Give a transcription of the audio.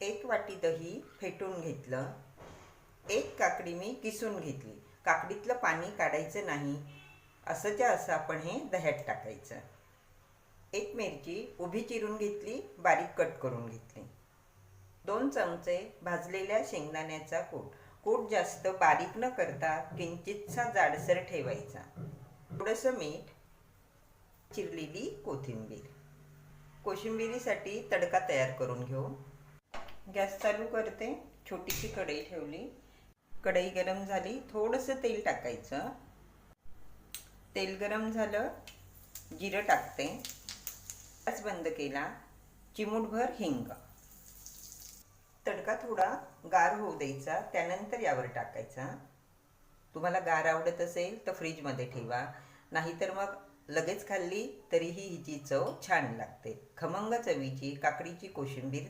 एक वाटी दही फेटून घेतलं. एक काकडी मी किसून घेतली. काकडीतलं पाणी काढायचं नाही. असं ज्या असं आपण हे दह्यात टाकायचं. एक मिरची उभी चिरून घेतली बारीक कट करून घेतली. दोन चमचे भाजलेल्या शेंगदाण्याचा कूट. कूट जास्त बारीक न करता किंचितसा जाडसर ठेवायचा. थोडंसं मीठ चिरलेली कोथिंबीर. कोशिंबिरीसाठी तडका तयार करून घेऊ. गॅस चालू करते. छोटीशी कढई ठेवली. कढई गरम झाली. थोडंसं तेल टाकायचं. तेल गरम झालं. जिरं टाकते. गॅस बंद केला. चिमूटभर हिंग. तडका थोडा गार होऊ द्यायचा. त्यानंतर यावर टाकायचा. तुम्हाला गार आवडत असेल तर फ्रीजमध्ये ठेवा. नाहीतर मग लगेच खाल्ली तरीही हिची चव छान लागते. खमंग चवीची काकडीची कोशिंबीर